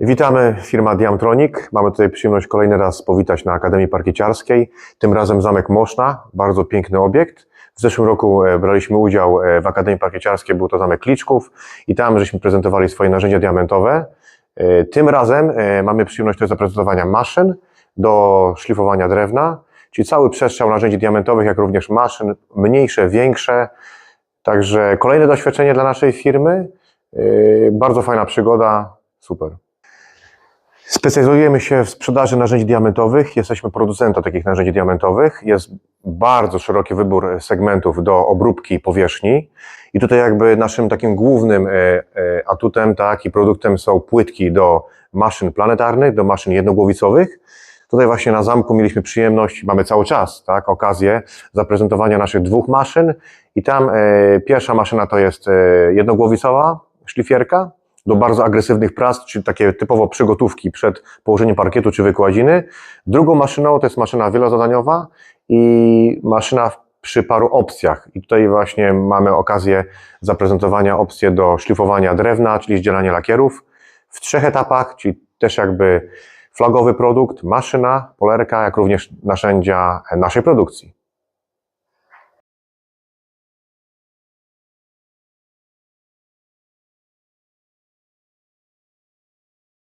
Witamy, firma Diamtronic. Mamy tutaj przyjemność kolejny raz powitać na Akademii Parkieciarskiej. Tym razem Zamek Moszna, bardzo piękny obiekt. W zeszłym roku e, braliśmy udział e, w Akademii Parkieciarskiej, był to Zamek Kliczków i tam żeśmy prezentowali swoje narzędzia diamentowe. E, Tym razem mamy przyjemność tutaj zaprezentowania maszyn do szlifowania drewna, czyli cały przestrzał narzędzi diamentowych, jak również maszyn, mniejsze, większe. Także kolejne doświadczenie dla naszej firmy. Bardzo fajna przygoda, super. Specjalizujemy się w sprzedaży narzędzi diamentowych. Jesteśmy producentem takich narzędzi diamentowych. Jest bardzo szeroki wybór segmentów do obróbki powierzchni. I tutaj jakby naszym takim głównym e, e, atutem tak, i produktem są płytki do maszyn planetarnych, do maszyn jednogłowicowych. Tutaj właśnie na zamku mieliśmy przyjemność, mamy cały czas tak, okazję zaprezentowania naszych dwóch maszyn. I tam e, pierwsza maszyna to jest e, jednogłowicowa szlifierka, do bardzo agresywnych prac, czyli takie typowo przygotówki przed położeniem parkietu czy wykładziny. Drugą maszyną to jest maszyna wielozadaniowa i maszyna przy paru opcjach. I tutaj właśnie mamy okazję zaprezentowania opcje do szlifowania drewna, czyli zdzielania lakierów w trzech etapach, czyli też jakby flagowy produkt, maszyna, polerka, jak również narzędzia naszej produkcji.